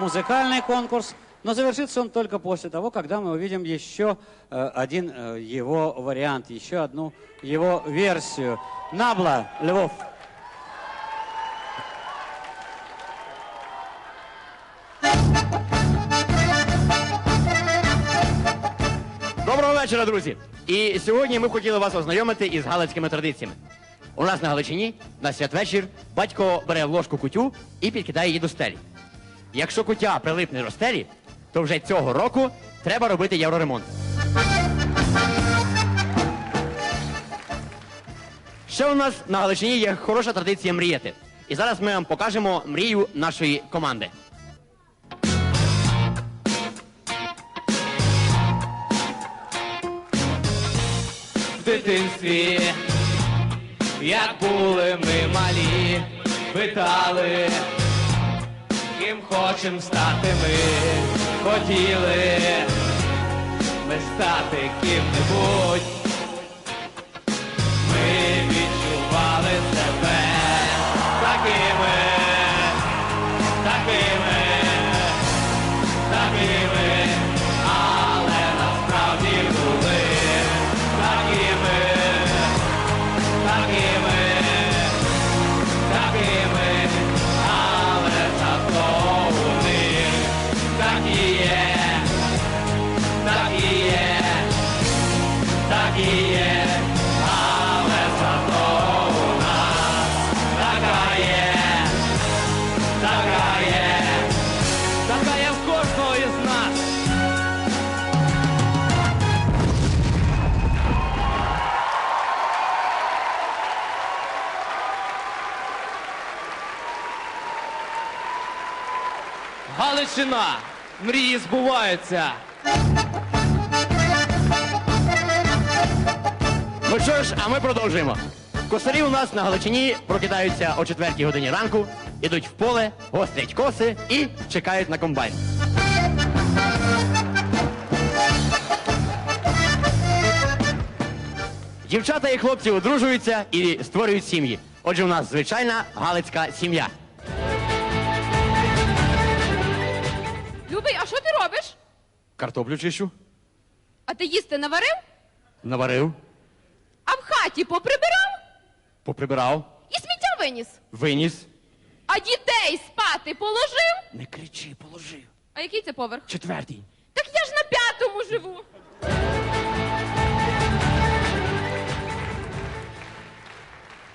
музыкальный конкурс, но завершится он только после того, когда мы увидим еще э, один э, его вариант, еще одну его версию. Набла, Львов. Доброго вечора, друзі! І сьогодні ми б хотіли вас ознайомити із галицькими традиціями. У нас на Галичині на святвечір батько бере ложку кутю і підкидає її до стелі. Якщо кутя прилипне до стелі, то вже цього року треба робити євроремонт. Ще у нас на Галичині є хороша традиція мріяти. І зараз ми вам покажемо мрію нашої команди. в дитинстві, як були ми малі, питали, ким хочем стати ми, хотіли ми стати ким-небудь. Ми відчували себе такими, такими, такими, Галичина. Мрії збуваються. Ну що ж, а ми продовжуємо. Косарі у нас на Галичині прокидаються о 4 годині ранку, ідуть в поле, гострять коси і чекають на комбайн. Дівчата і хлопці одружуються і створюють сім'ї. Отже, у нас звичайна галицька сім'я. Любий, а що ти робиш? Картоплю чищу, А ти їсти наварив? наварив, А в хаті поприбирав? поприбирав, І сміття виніс? виніс. А дітей спати положив? Не кричи, положив. А який це поверх? Четвертий. Так я ж на п'ятому живу.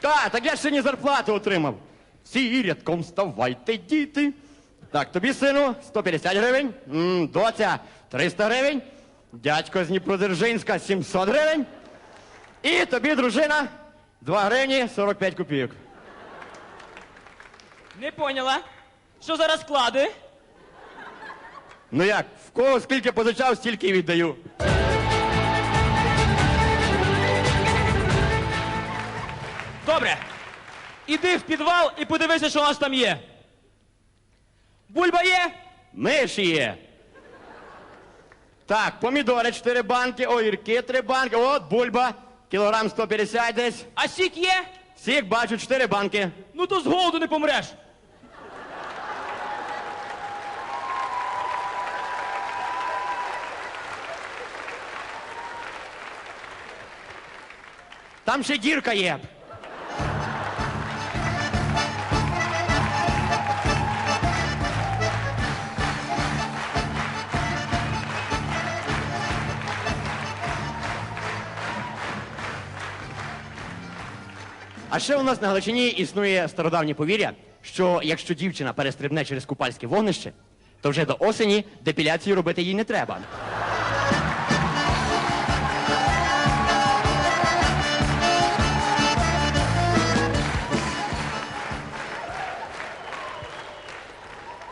Так, так я ж сьогодні зарплату отримав. Всі рядком вставайте, діти. Так, тобі, сину, 150 гривень, М, доця 300 гривень, дядько з Дніпродзержинська 700 гривень. І тобі, дружина, 2 гривні 45 копійок. Не поняла. Що за розклади? Ну як, в кого скільки позичав, стільки й віддаю. Добре. Іди в підвал і подивися, що у нас там є. Бульба є? Миші є. Так, помідори 4 банки, огірки 3 банки, от бульба, кілограм 150 десь. А сік є? Сік бачу 4 банки. Ну то з голоду не помреш. Там ще дірка є. А ще у нас на Галичині існує стародавнє повір'я, що якщо дівчина перестрибне через купальське вогнище, то вже до осені депіляцію робити їй не треба.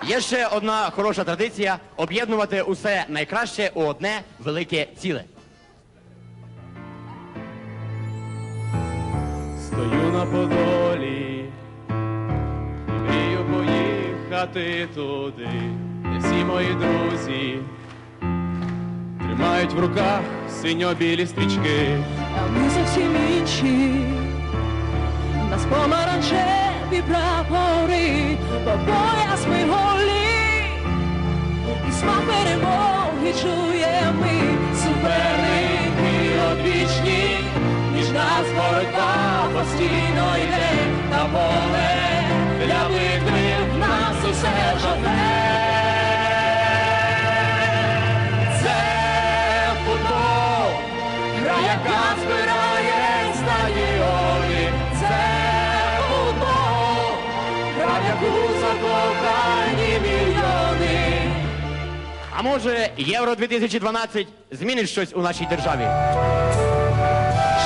Є ще одна хороша традиція об'єднувати усе найкраще у одне велике ціле. На подолі, мрію поїхати туди, де всі мої друзі тримають в руках синьо-білі стрічки. А ми зовсім інші, нас помаранчеві прапори, по пояс ми голі, чує на поле для битви нас усе живе. Це футбол, гра, яка збирає стадіони. Це футбол, гра, в яку закохані мільйони. А може, Євро 2012 змінить щось у нашій державі?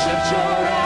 Ще вчора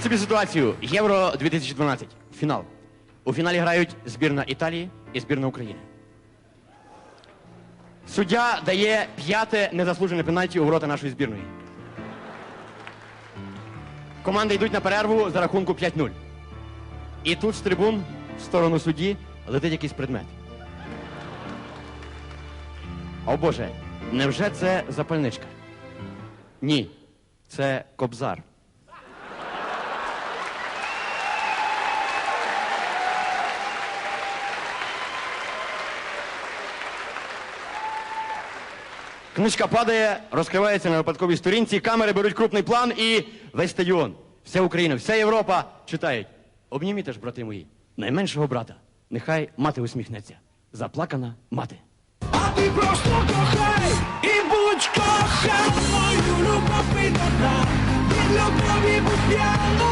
Уявіть собі ситуацію. Євро 2012. Фінал. У фіналі грають збірна Італії і збірна України. Суддя дає п'яте незаслужене пенальті у ворота нашої збірної. Команди йдуть на перерву за рахунку 5-0. І тут з трибун в сторону судді летить якийсь предмет. О Боже, невже це запальничка? Ні, це кобзар. Книжка падає, розкривається на випадковій сторінці, камери беруть крупний план і весь стадіон, вся Україна, вся Європа читають. Обніміте ж, брати мої, найменшого брата. Нехай мати усміхнеться. Заплакана мати. А ти просто кохай і будь коханою, любов і додам. Від любові будь п'яною,